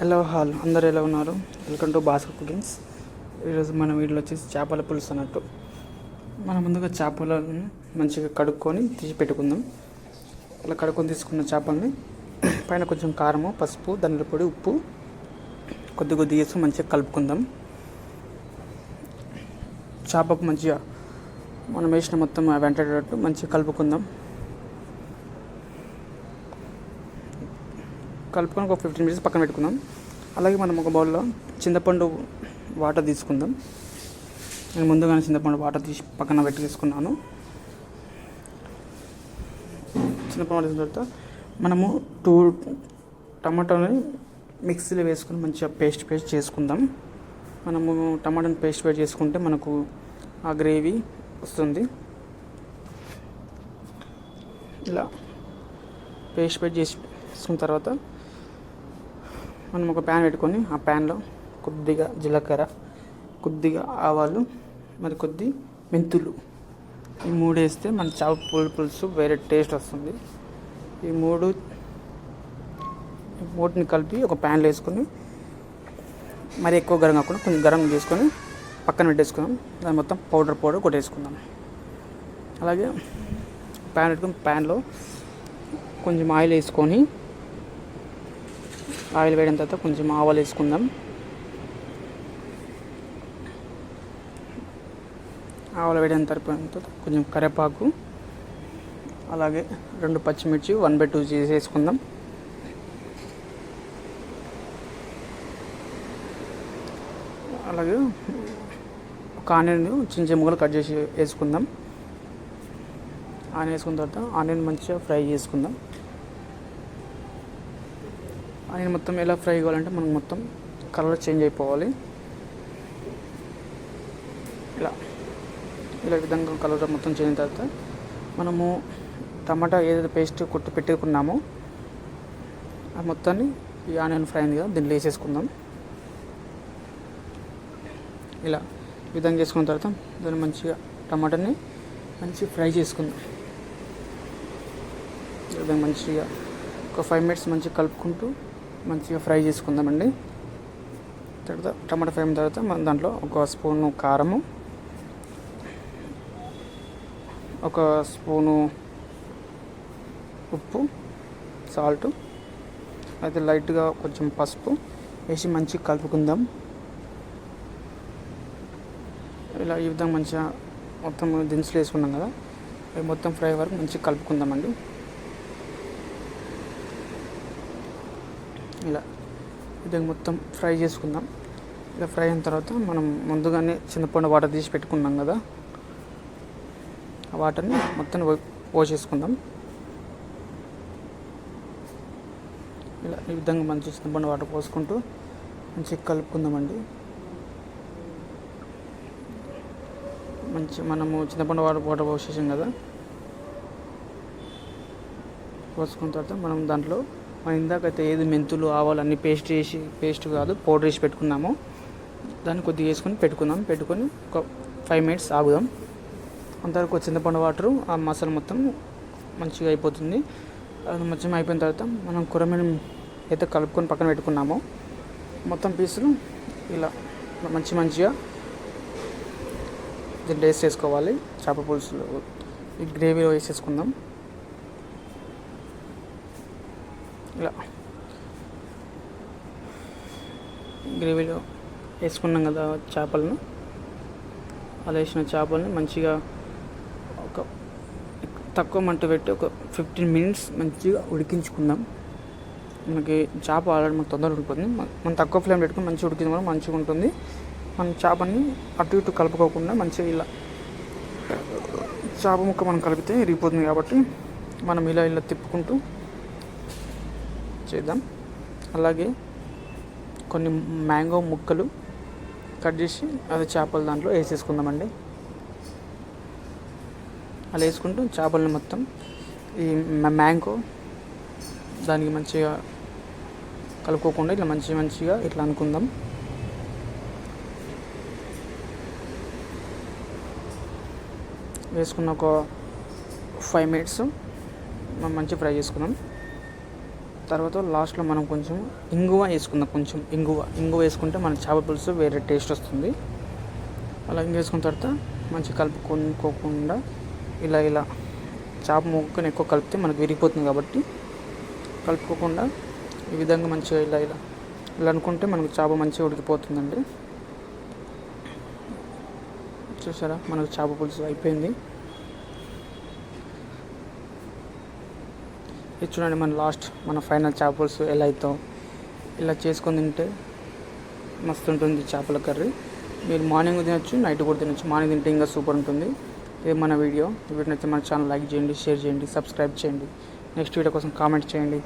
Hello hall అందరు ఎలా ఉన్నారు? వెల్కమ్ టు భాస్కర్ కుకింగ్స్ ఈరోజు మన వీడియోలో వచ్చేసి చేపల పులుసు అన్నట్టు. మనం ముందుగా చేపలను మంచిగా కడుక్కొని తీసి పెట్టుకుందాం. అలా కడుక్కొని తీసుకున్న చేపల్ని పైన కొంచెం కారము పసుపు ధనియాల పొడి ఉప్పు కొద్ది కొద్ది వేసి మంచిగా కలుపుకుందాం. చేపకు మంచిగా మనం వేసిన మొత్తం వెంటాడేటట్టు మంచిగా కలుపుకుందాం. కలుపుకొని ఒక ఫిఫ్టీన్ మినిట్స్ పక్కన పెట్టుకుందాం. అలాగే మనం ఒక బౌల్లో చింతపండు వాటర్ తీసుకుందాం. నేను ముందుగానే చింతపండు వాటర్ తీసి పక్కన పెట్టి తీసుకున్నాను చింతపండు వేసిన తర్వాత మనము టూ టమాటోని మిక్సీలో వేసుకొని మంచిగా పేస్ట్ పేస్ట్ చేసుకుందాం. మనము టమాటాని పేస్ట్ పేస్ట్ చేసుకుంటే మనకు ఆ గ్రేవీ వస్తుంది. ఇలా పేస్ట్ పేస్ట్ చేసుకున్న తర్వాత మనం ఒక ప్యాన్ పెట్టుకొని ఆ ప్యాన్లో కొద్దిగా జీలకర్ర కొద్దిగా ఆవాలు మరి కొద్ది మెంతులు. ఈ మూడు వేస్తే మన చాప పులు పులుసు వేరే టేస్ట్ వస్తుంది. ఈ మూడు మూటిని కలిపి ఒక ప్యాన్లో వేసుకొని మరి ఎక్కువ గరం కాకుండా కొంచెం గరం చేసుకొని పక్కన పెట్టేసుకుందాం. దాని మొత్తం పౌడర్ పౌడర్ కొట్టేసుకుందాం. అలాగే ప్యాన్ పెట్టుకుని ప్యాన్లో కొంచెం ఆయిల్ వేసుకొని ఆయిల్ వేయడం తర్వాత కొంచెం ఆవాలు వేసుకుందాం. ఆవాలు వేయడం తర్వాత కొంచెం కరివేపాకు అలాగే రెండు పచ్చిమిర్చి వన్ బై టూ చేసి వేసుకుందాం. అలాగే ఒక ఆనియన్ చిన్న చిన్న ముక్కలు కట్ చేసి వేసుకుందాం. ఆనియన్ వేసుకున్న తర్వాత ఆనియన్ మంచిగా ఫ్రై చేసుకుందాం. ఆనియన్ మొత్తం ఎలా ఫ్రై కావాలంటే మనకు మొత్తం కలర్ చేంజ్ అయిపోవాలి. ఇలా. ఇలా విధంగా కలర్ మొత్తం చేంజ్ అయిన తర్వాత మనము టమాటా ఏదైతే పేస్ట్ కొట్టి పెట్టుకున్నామో ఆ మొత్తాన్ని ఈ ఆనియన్ ఫ్రై అయింది కదా దీంట్లో వేసేసుకుందాం. ఇలా విధంగా చేసుకున్న తర్వాత దాన్ని మంచిగా టమాటాని మంచిగా ఫ్రై చేసుకుందాం. విధంగా మంచిగా ఒక ఫైవ్ మినిట్స్ మంచిగా కలుపుకుంటూ మంచిగా ఫ్రై చేసుకుందామండి. తర్వాత టమాటా ఫ్రై అయిన తర్వాత మనం దాంట్లో ఒక స్పూను కారము ఒక స్పూను ఉప్పు సాల్ట్ అయితే లైట్గా కొంచెం పసుపు వేసి మంచిగా కలుపుకుందాం. ఇలా ఈ విధంగా మంచిగా మొత్తం దినుసులు వేసుకున్నాం కదా మొత్తం ఫ్రై వరకు మంచిగా కలుపుకుందామండి. ఇలా ఇది మొత్తం ఫ్రై చేసుకుందాం. ఇలా ఫ్రై అయిన తర్వాత మనం ముందుగానే చింతపండు వాటర్ తీసి పెట్టుకున్నాం కదా. ఆ వాటర్ని మొత్తం పో- పోసేసుకుందాం. ఇలా ఈ విధంగా మంచి చింతపండు వాటర్ పోసుకుంటూ మంచిగా కలుపుకుందామండి. మంచి మనము చింతపండు వాటర్ వాటర్ పోసేసాం కదా. పోసుకున్న తర్వాత మనం దాంట్లో మనం ఇందాకైతే ఏది మెంతులు ఆవాలు అన్ని పేస్ట్ చేసి పేస్ట్ కాదు పౌడర్ వేసి పెట్టుకున్నాము. దాన్ని కొద్దిగా వేసుకొని పెట్టుకుందాం. పెట్టుకొని ఒక ఫైవ్ మినిట్స్ ఆగుదాం. అంతవరకు చింతపండు వాటర్ ఆ మసాలా మొత్తం మంచిగా అయిపోతుంది. అది మంచిగా అయిపోయిన తర్వాత మనం కొరమీన అయితే కలుపుకొని పక్కన పెట్టుకున్నామో. మొత్తం పీసులు ఇలా మంచి మంచిగా దీన్ని టేస్ట్ చేసుకోవాలి చేప పులుసులో ఈ గ్రేవీలో వేసేసుకుందాం. ఇలా. గ్రేవీలో వేసుకున్నాం కదా చేపలను. అలా వేసిన చేపలని మంచిగా ఒక తక్కువ మంట పెట్టి ఒక ఫిఫ్టీన్ మినిట్స్ మంచిగా ఉడికించుకుందాం. మనకి చేప ఆల్రెడీ మనకు తొందరగా ఉంటుంది మనం తక్కువ ఫ్లేమ్ పెట్టుకుని మంచిగా ఉడికింది కూడా మంచిగా ఉంటుంది. మనం చేపని అటు ఇటు కలుపుకోకుండా మంచిగా ఇలా చేప ముక్క మనం కలిపితే ఇరిగిపోతుంది కాబట్టి మనం ఇలా ఇలా తిప్పుకుంటూ చేద్దాం. అలాగే కొన్ని మ్యాంగో ముక్కలు కట్ చేసి అది చేపల దాంట్లో వేసేసుకుందామండి. అలా వేసుకుంటూ చేపలను మొత్తం ఈ మ్యాంగో దానికి మంచిగా కలుపుకోకుండా ఇట్లా మంచి మంచిగా ఇట్లా అనుకుందాం. వేసుకున్న ఒక ఫైవ్ మినిట్స్ మనం మంచిగా ఫ్రై చేసుకుందాం. తర్వాత లాస్ట్లో మనం కొంచెం ఇంగువ వేసుకుందాం. కొంచెం ఇంగువ. ఇంగువ వేసుకుంటే మన చేప పులుసు వేరే టేస్ట్ వస్తుంది. అలా ఇంగు వేసుకున్న తర్వాత మంచిగా కలుపుకోకుండా ఇలా ఇలా చేప ముక్కని ఎక్కువ కలిపితే మనకు విరిగిపోతుంది కాబట్టి కలుపుకోకుండా ఈ విధంగా మంచిగా ఇలా ఇలా ఇలా అనుకుంటే మనకు చేప మంచిగా ఉడికిపోతుందండి. చూసారా? మనకు చేప పులుసు అయిపోయింది. ఇది చూడండి మన లాస్ట్ మన ఫైనల్ చేప ఎలా అవుతాం ఇలా చేసుకొని తింటే మస్తు ఉంటుంది చేపల కర్రీ. మీరు మార్నింగ్ తినొచ్చు నైట్ కూడా తినొచ్చు. మార్నింగ్ తింటే ఇంకా సూపర్ ఉంటుంది. ఇది మన వీడియో వీటిని మన ఛానల్ లైక్ చేయండి షేర్ చేయండి సబ్స్క్రైబ్ చేయండి. నెక్స్ట్ వీడియో కోసం కామెంట్ చేయండి.